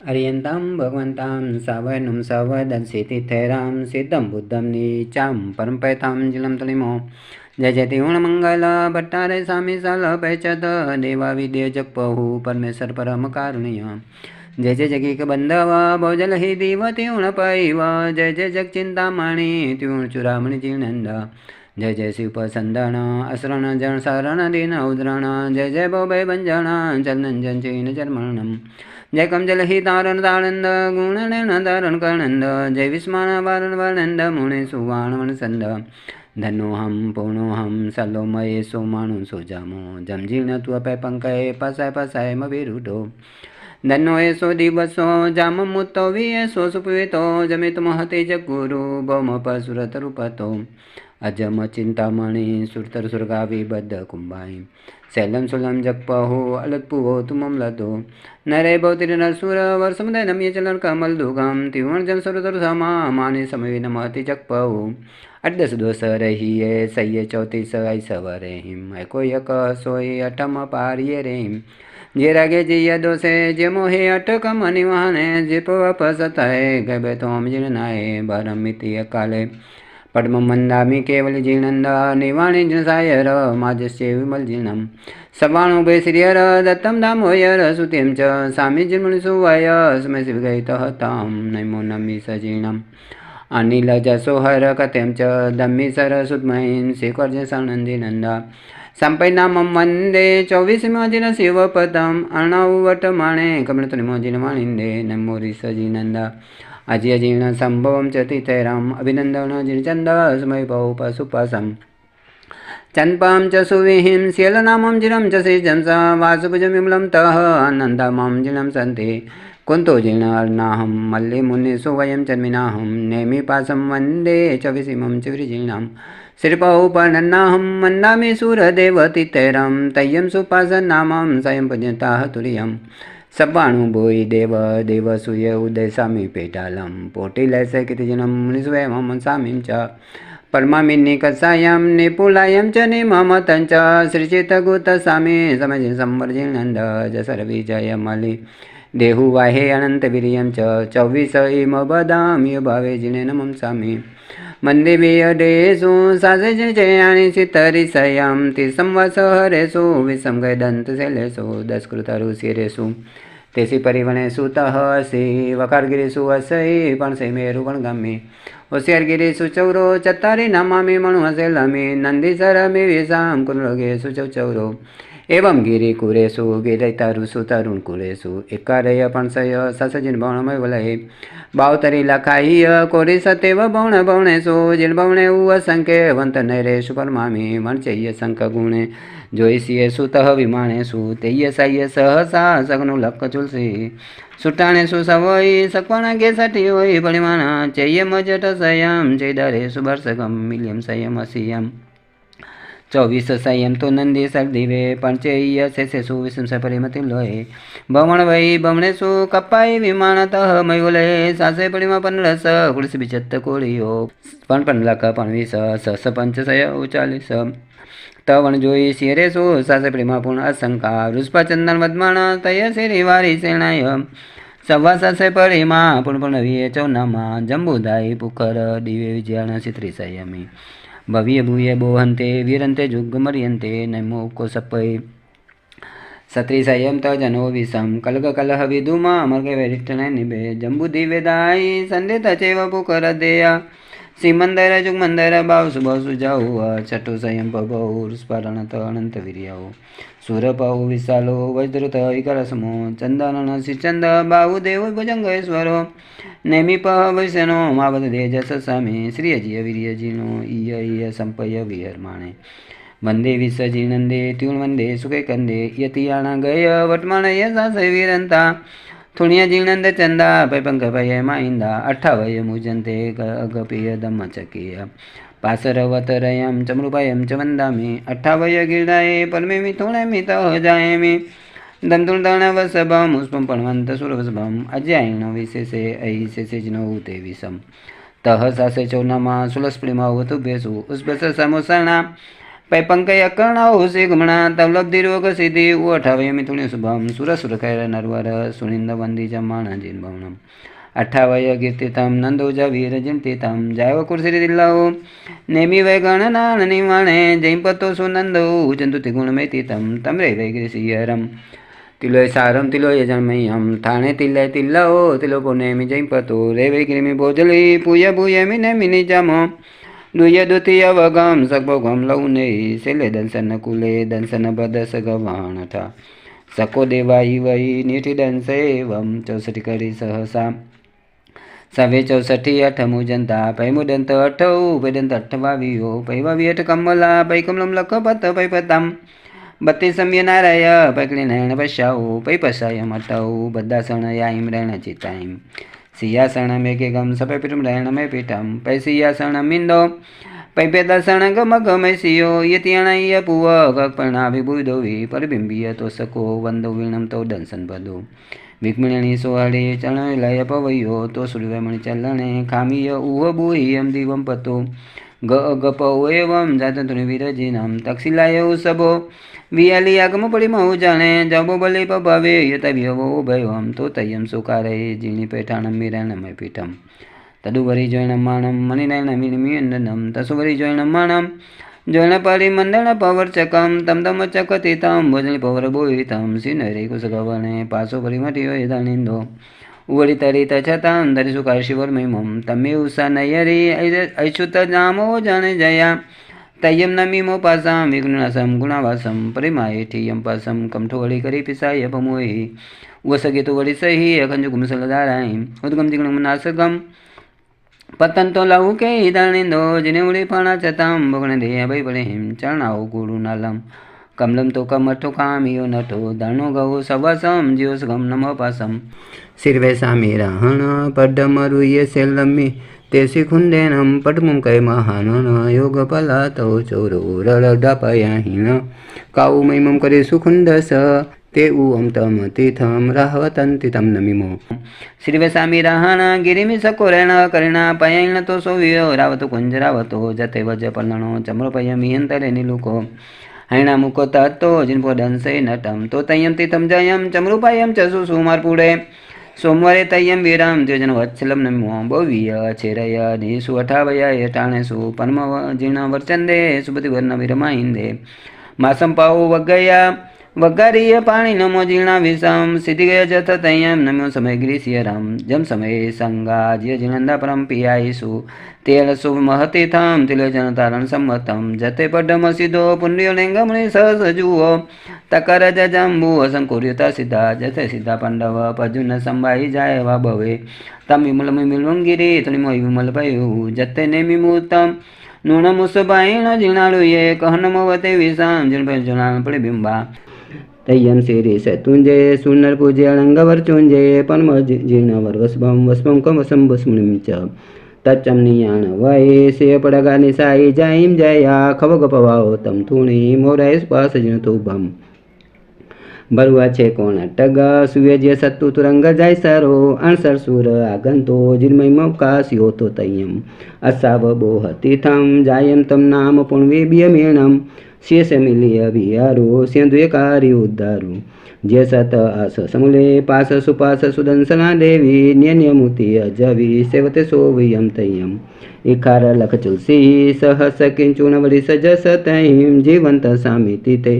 અર્યંતમ ભગવંતામ સવનમ સવદંસિતિથૈરામ સિદ્ધમ બુદ્ધમ નીચામ પરંપૈતામ જલમ તલિમો જય જયતિ ગુણમંગલ ભટ્ટારે સ્વામી સલભયચત દેવા વિદ્ય જગપહુ પરમેશ્વર પરમ કારુણ્ય જય જય જગીક બંધવ ભોજલ હિ દીવ ત્યુણ પૈવ જય જય જગચિંતામણી ત્યુણ ચુરામણી જીણંદ જય જય શિવ સંદણ અસરણ જણ શરણ દિન ઉદરણ જય જય ભોભય ભંજણ જનંજન ચિન જન્મણમ જય કમજલહી તારણ તાળંદ ગુણને નદારણ કરણંદ જય વિસ્માન વારણ વળંદ મુણે સુવાણ વણસંદ ધનોહમ પૂર્ણોહમ સલોમયે સોમાણુ સોજામો જમજીણ ત્વપે પંકએ પસાય પસાય મવિરુઢો ધનો એસો દિવસો જામ મુતો વિયસો સુપવેતો જમિત મહતે જગુરુ ભૌમ પસુરત રૂપતો અજમ ચિંતામણી સુરતર સુરગાવી બદ્ધ કુંભાઈ શૈલમ સુલમ જગપહો અલતપુવો તુમમ લતો નરે ભૌતિર નરસુર વર્ષમદય નમ્ય ચલન કમલ દુગમ તિવણ જન સુરતર સમા માને સમય નમતિ જગપહો અડદસ દોસ રહીએ સૈયે ચોતીસ આઈ સવરે હિમ કોઈ એક સોય અઠમ પારીએ રે હિમ જે રાગે જીય દોષે જે મોહે અટક મની વાહને જે પસત હે ગબે તો અમજીણ નાય બરમિતિ અકાલે પદ્મ મંદામી કેવલ જીણંદ નિવાણી જીણ સાયર માજસ્ય વિમલ જીણમ સવાણું બે શ્રીયર દત્તમ દામોયર સુતિમ ચ સ્વામી જીર્મણ સુવાય સ્મય શિવ ગઈ તહતામ નમો નમી સજીણમ અનિલ જસોહર કથેમ ચ દમ્મી સરસુદ્મહીન શ્રીકર્જ સણંદી નંદા સંપૈનામ વંદે ચોવીસમોજીન શિવપદમ અર્ણવટ માણે કમળતુનિમોજીન વાણિંદે નમોરી સજીનંદા अजीर्णसम्भवं च तीर्थैराम् अभिनन्दनजिर्चन्दवस्मैपौ पशुपसम् चन्पां च सुविहिं शैलनामं जिरं च सृजं स वासुभुजमिमलं तः नन्दमां जिनं सन्ति कुन्तो जीर्णार्णाहं मल्लिमुनिसु वयं चन्मिनाहं नेमिपासं वन्दे च विसिमं च विजिणां श्रीपौ पर्णन्नाहं मन्नामि सुरदेवतितैरं तय्यं सुपासन्नामं स्वयं पुण्यताः तुर्यम् સબ્બાણું બોઈ દેવ દેવ સૂય ઉદય સામી પેટાલમ. પોટી લેસે કીર્તિજનમ મુનિસ્વયમ સામીમ ચ. પરમામિની કસાયમ નિપુલાયમ ચ નિમમતં ચ. શ્રીચિતગુત સામી સમજ સંવર્જિનંદ જસર વિજય મલી. દેહુ વાહે અનંત વીર્યમ ચ, ચોવીસ ઇમ બદામ્ય ભાવે જીને નમમ સ્વામી. મંદિબીય ડેસુ સાસે જયાણી સિતરી સયમ તિ સંવસ હરેસુ વિષમ ગય દંત શૈલેસુ ઋષિ શિરેસુ તેસી પરિવણેસુ તહસી વકારગીરીસુ અસઈ પણ સે મેરુ પણ ગમી. હોશિયારગીરીસુ ચૌરો, ચત્તારી નમામી મણુ હસે લમી. નંદીસર મી વિષામ કુંડગેસુ ચૌચૌરો એવમ ગિરી કુરેશુ ગિરૈતારુસુ તરુણ કુરેશુ એકારય પણસય સસજીન ભવણમય વલય બાવતરી લખાય કોરી સતેવ ભવણ ભવણેશુ જીન ભવણે ઉ અસંકે વંત નૈરેશુ પરમામી વણચૈય શંક ગુણે જોઈસીએ સુતઃ વિમાણેશુ તેય સાય સહસા સગનું લક ચુલસી સુટાણેશુ સવઈ સકવણ ગે સઠી હોય પરિમાણા ચૈય મજટ સયમ ચૈદરેશુ વર્ષગમ મિલિયમ સયમ અસિયમ ચોવીસ સંયમ તો નંદી સરદીવે, પંચેય શેષેશુ વિષ્ણુ સપરિમતિ લોહે? ભમણ વૈ ભમણેશુ કપાઈ વિમાનતઃ મયુલે સાસે પરિમા પંદરસ કુળસ બિચત્ત કોળીઓ. પણ પંદલક પણવીસ સસ પંચ સય ઉચાલીસ. તવણ જોઈ શિરેશુ સાસે પ્રેમા પૂર્ણ અસંકા વૃષ્પા ચંદન વદમાણ તય શિરી વારી સેણાય સવા સાસે પરિમા પૂર્ણ પૂર્ણ ચૌનામાં. જંબુદાઈ પુખર દિવે વિજયાણ સિત્રી સંયમી. ભવ્ય ભૂય બોહંતે વીરંતે જુગ્ગમર્યંતે નમો કોસપય સત્રિસયમ તજનો વિષમ કલગ કલહ વિદુમા અમર્ગ વરિષ્ઠને નિભે જંબુ દિવેદાય સંદેત ચેવ પુકર દેયા શ્રીમંદર જુગમંદર ભાવ સુભાવ સુજાઉ છઠ્ઠો સંયમ ભભૌ સ્ફરણ અનંત વીર્યાઓ સુરપહુ વિશાલો વજ્રુત વિકરસમો ચંદન શ્રીચંદ બાહુ દેવ ભુજંગેશ્વરો નેમિપ વૈશ્યનો માવત દેજસ સ્વામી શ્રીયજીય વીર્યજીનો ઈય ઈય સંપય વિહરમાણે વંદે વિસજીનંદે ત્યુણ વંદે સુખે કંદે યતિયાણા ગય વટમાણ યસાસ વીરંતા થોણિયા જીણંદ ચંદા ભય પંક ભય માઇંદા અઠાવય મુજંતે અગપિય દમ ચકીય પાસરવતરયમ ચમૃપાયમ ચ વંદામિ અઠાવય ગીર્દાએ પરમેમિ થોણેમિ તહ જાયમિ દંતુર્દાણવસભમ પુષ્પમ પણવંત સુરવસભમ અજ્યાયણ વિશેષે અહી શેષેજનો તે વિષમ તહ સાસે ચૌનામાં સુલસ્પ્લિમા વતુભ્યસુ ઉસ્પસ સમુસણા પંકય કર્ણાઓ સિગમણા તવલબ્ધિ રોગ સિદ્ધિ ઓઠાવે મિથુણી શુભમ. સુર સુર કૈર નરવર સુનિંદ વંદી જમાણાજીન ભવનમ. અઠાવય કીર્તિતમ નંદોજ વીર ચિંતિતમ જાયવ કુર્સિ દિલ્લાઓ. નેમી વય ગણના નિવાણે. જૈપતો સુનંદો ચંતુ ત્રિગુણ મૈતિતમ તમરે વૈગ્રિસિયરમ તિલોય સારમ, તિલોય જન્મયમ થાણે તિલય તિલ્લાઓ. તિલો પુનેમી જૈપતો રે વૈગ્રિમી ભોજલી. પૂય ભૂયમી ને મિની જમો. દુય દુતિય વગમ સગભોગમ લૌને શૈલે દંશન કુલે દંશન બદસ ગવાણ થા સકો દેવાઈ વહી નિઠિ દંસે વમ ચૌસઠી કરી સહસા સવે ચોસઠી અઠમુ જનતા પૈમુ દંત અઠૌ પૈદંત અઠવાવીઓ પૈવાવી અઠ કમલા પૈ કમલમ લખ પત પૈ પતમ સમ્ય નારાય પૈકલી નયણ પશ્યાઉ પૈ પશાય બધા બદ્દાસણ યાઈમ રણ ચિતાઈમ સિયાસણ મેઘે ગમ સપે પીઠમ રણ મે પીઠમ. પૈ સિયાસણ મિંદો પૈ પેદાસણ ગમ ગમે યતિણય પુવ કપણા વિ. પરબિંબીય તો સકો વંદો વીણમ તો દંસન પદો વિકમણી સોહાડે ચણ લય પવયો. તો સૂર્યમણી ચલણે ખામીય ઉહ બુહિયમ દિવમ પતો. ગપ એવમ જાતંતુની વિરજીનમ તક્ષિલાય ઉસભો વિયાલી આગમ પડી મહુ જાણે જબો બલે પભાવે યતવ્યવો ભયવમ તો તયમ સુકારે જીણી પેઠાણમ મિરાણમય પીઠમ તદુવરી જોઈણમાણમ મણિનાયણ મિનિમિયંદનમ તસુવરી પરી મંદણ પવર્ચકમ તમ તમ ચકતિતમ, ભોજની પવર બોહિતમ સિનરે કુસગવણે પાસો પરિમટિયો યદાનિંદો તમે ઉષા નયરી અચ્યુત નામો જણ જયા તય્યમ નમીમો પાસામ વિઘ્નસમ ગુણાવાસમ પરિમાયેઠિયમ પાસમ કંઠોવળી કરી પિસાય પમોહી વસગીતો વળી સહી અખંજ ગુમસલધારાય ઉદગમ જીગણમ નાસગમ પતંતો લઉ કે હિદાણિંદો જીને ઉડી પાણા છતાં ભગણ દે ભય પડે હિમ ચરણાઓ ગુરુ નાલમ કમલમ તો કમઠો કામિયો નઠો ધણો ગૌ સવસમ જ્યોસ ગમ નમ પાસમ શિર્વે સામી રાહણ પડમરુય સેલમી તેસી ખુંદેનમ પટમું કೈ મહાન યોગ પલાતો ચોરો રળડાપયાહીણ કાઉ મૈમમ કરે સુખુંદસ તે ઉ અમ તમ તીથમ રહવતંતિ તમ નમિમો શ્રીવે સામી રાહણ ગિરિમિ સકો રેણ કરિણા પયણ તો સોવ્યો રાવતો કુંજરાવતો જતે વજ પલણો ચમરો પયમી અંતરે નિલુકો હૈણા મુકો તત્તો જિનપો દંશે નટમ તો તયમ તીતમ જયમ ચમરૂપાયમ ચસુ સુમાર પુડે. સોમવારે તૈયમ વિરામ દ્યોજન વત્સલમ નમો ભવ્ય છેરય નિસુ અઠાવય એટાણેસુ પરમ જીર્ણ વર્ચંદે સુપતિ વર્ણ વિરમાઇંદે માસમ પાવો વગયા વગારીય પાણી નમો જીર્ણા વિષમ, સિદ્ધિ ગયા જથ તયમ નમ્યો સમય ગ્રીસિયરામ જમ સમયે સંગા જીય જીણંદા પરમ પિયાઈસુ તેલ શુભ મહતી તિલ તિલોજન તારણ સંમતમ. જતે પડમ સીધો પુણ્યો લિંગમણી સહસ જુઓ. તકર જંબુ અસંકુર્યતા સિદ્ધા, જથે સિદ્ધા પાંડવ, પજુન સંભાઈ જાય વા ભવે તમ વિમલ મિલવંગિરી તુણિમો વિમલ ભયું. જતે નેમિમૂતમ નૂણ મુસબાઈણ જીણાળુએ કહનમ વતે વિષામ, જીણ જણાણ પડી બિંબા. તૈયમ શિરી સતુંજય સુનર પૂજ્ય અળંગવર ચુંજય પરમ જીર્ણવર વસ્ભમ વસ્ભમ કમ વસમ વસ્મુનિમ ચ તચ્ચમ નિયાણ વય સે પડગા નિસાઈ જૈમ જયા, ખવ ગપવાઓ તમ થુણી મોરાય સ્પાસ જીણ તુભમ બરુઆ છે કોણ ટગ સુવેજ્ય સત્તુ તુરંગ જાય સરો, અણસર સુર આગંતો, જીર્મય મકાસ્યો તો તૈયમ અસાવ થમ જાયમ તમ નામ પુણવી બિયમેણમ. શેષ મિલિય વિહારો સેન્દ્રિયકારી ઉદ્ધારો જે સત આસ સમુલે પાસ સુપાસ સુદંસના દેવી ન્યન્યમૂર્તિય અજવી સેવતે સોવિયમ તૈયમ ઇખાર લખ તુલસી સહસ કિંચુણ વળી સજસ તૈમ જીવંત સામિતિ તે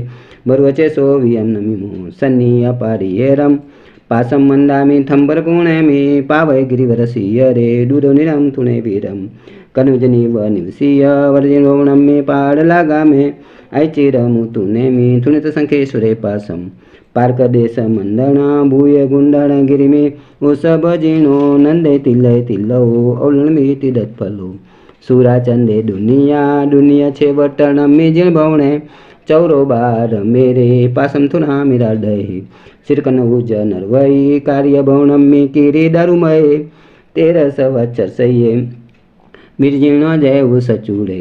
બર્વચે સોવિયમ નમિમો સન્ની અપારિયેરમ પાસમ મંદામી થંબર પુણેમી પાવય ગિરિવરસિય રે ડુરો નિરમ તુણે વીરમ કનુજની વ નિવસીય વર્જિન વવણમ મે પાડ લાગામે ఐచిరముతు నేమి తుణిత సంఖేశ్వరే పాసం પાર્કદેશ મંદણ ભૂય ગુંડણ ગિરિમે ઉષભ જીણો નંદે તિલય તિલ્લવો ઔલણમીતિ દત્ફલો સુરાચંદે દુનિયા દુનિયા છે વટણ મીજીણ ભવણે ચૌરો બાર મેરે પાસમ થુના મીરા દહી શિરકન ઉજ નરવઈ કાર્ય ભવણમ મી કિરી દારુમય તેરસ વચ્ચર સૈયે બિરજીણો જય સચુડે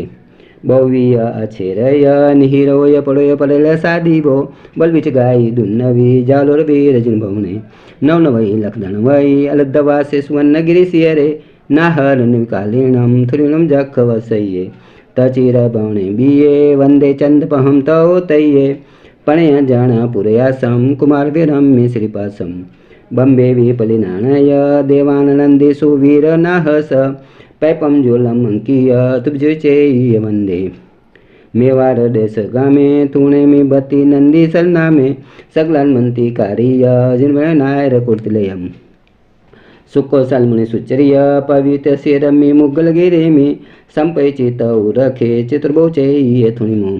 ભવ્ય અછેરય નિહિરોય પડોય પડેલ સાદીબો, બલવિચ ગાય દુન્નવી, જાલોર બીરજન ભવને નવ નવઈ લખદણ વઈ અલદ્દવાસે સુવર્ણગિરી સિયરે. નાહર નિકાલીણમ થુરીણમ જખ વસૈયે તચિરભણે બીએ, વંદે ચંદપહમ તૌ તૈયે પણય જણ પુરયાસમ, કુમાર વિરમ્ય શ્રીપાસમ. બંબે વિપલિનાણય સુવીર વીરનાહસ પૈપમ જોલમ અંકીય તુબ્જચેય વંદે મેવાડ દેશ ગામે તુણે મી બતિ નંદી સરનામે સગલાન મંતી કાર્ય જિન્વય નાયર કુર્તિલયમ સુકો સલમુનિ સુચર્ય પવિત્ર શિરમી મુગલગિરિમી સંપૈચિત ઉરખે ચિત્રબૌચૈય થુણિમો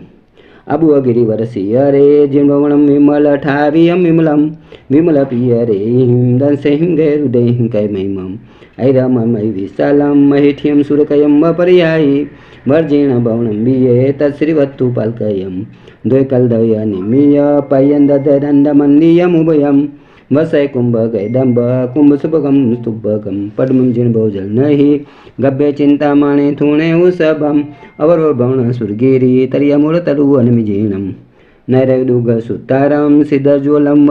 અબુ ગિરિવર સિયરે જીર્ણવણમ વિમલ ઠાવિયમ વિમલમ વિમલ પિયરે હિમ દંસે હિમ ગેરુડે હિમ કૈ મહિમમ. ઐરમમય વિશાલમ મહિઠ્યમ સુરકયમ પર્યાયી વર્જીણ ભવણમ બિયે તત્શ્રીવત્તુ પાલ્કયમ. દ્વૈકલદય નિમિય પયંદદરંદમંદિયમુભયમ વસય કુંભ ગૈદંબ કુંભ સુભગમ સ્તુભગમ પદ્મમ જીણભોજલ નહીં, ગભ્ય ચિંતામણી થૂણે ઉસભમ અવરો ભવણ સુરગીરી તરિયમૂળ તરુ અનમિજીણમ નૈરદુગ સુતારમ સિદ્ધજ્વલમ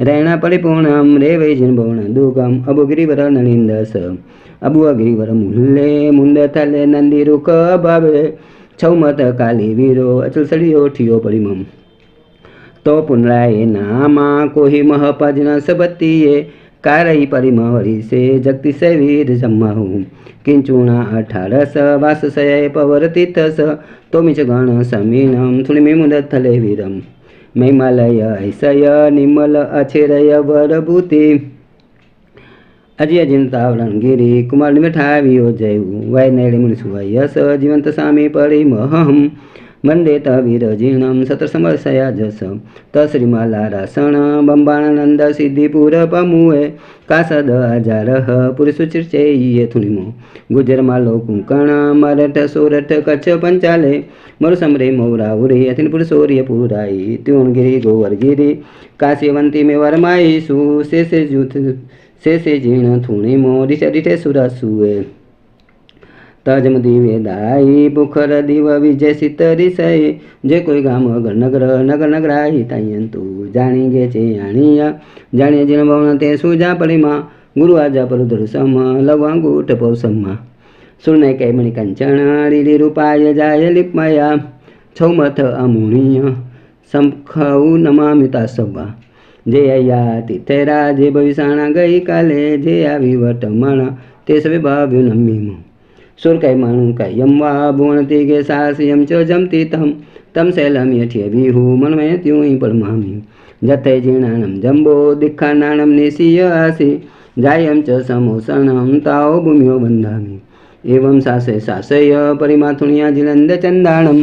રૈણા પરિપૂર્ણમ રે જીણ ભવણ દુગમ અબુગિરિવર નલિંદસ અબુઅગિરિવર મુલ્લે, મુંદ થલે નંદી રૂક ભાવે છૌમત કાલી વીરો, અચલ સળિયો ઠિયો પરિમમ તો પુનરાય નામાં કોહી મહપજન સબતીએ કારઈ પરિમવળી સે જગતિ સૈવીર જમ્માહુ। કિંચુણા અઠારસ વાસસય પવરતીર્થસ તોમિચ ગણ સમીનમ થુણિમી મુદત થલે વીરમ। મૈમાલય ઐસય નિમલ અછેરય વરભૂતિ। અજય ચિંતાવરણ ગિરી કુમાર મિઠાવીઓ જયું વૈનેળી મુનિસુવયસ જીવંત સામી પરિમહમ। વંદે વિરજીણમ સતસમસયા જસ. તશ્રીમાલા રાસણ, બંબાણાનંદ, સિદ્ધિપુર પમુએ, કાસદ અજારહ પુરુષુચિર્ચેય થુનિમો. ગુજરમાલો કુંકણ મરઠ સોરઠ કચ્છ પંચાલે. મરુસમરે મૌરાઉરી અથિન પુરુષોર્ય પુરાઈ ત્યુણગીરી ગોવરગીરી. કાશ્યવંતી મે વરમાઈસુ શેષે જૂથ, શેષે જીણ થુણિમો દિશે દિઠે સુરસુએ. તજમ દિવે દાઈ બુખર દિવ વિજય સિતરી સય જે કોઈ ગામ અગર નગર નગર નગરાઈ તું જાણી ગે છે આણિયા. જાણીએ જીણ ભવન તે સુજા પરિમા, ગુરુ આજા પરુદર સમ લવાંગુઠ પૌસમમાં સુર્ણય કૈમણી કંચણ લીલી રૂપાય જાય લિપમયા. છૌમથ અમુણીય, સંખૌ નમામિતા સભા જે અયા તિથેરા જે ભવિષાણા ગઈ કાલે જે આવી વટમણા તે સવે ભાવ્યું નમીમો. સુરકૈમણું કયમ વા ભુવણતિ ગે સાહસ્યમ ચ જમતી તમ તમ શૈલમ યઠ્ય વિહુ મન્મય ત્યુંય પરમામી જથૈ જીર્ણાણમ જંબો દિખાનાણમ નિશિય આસી જાયમ ચ સમોસણમ તાઓ ભૂમ્યો બંધામી એવં શાસે શાસય પરિમાથુણ્યા જિલંદ ચંદાણમ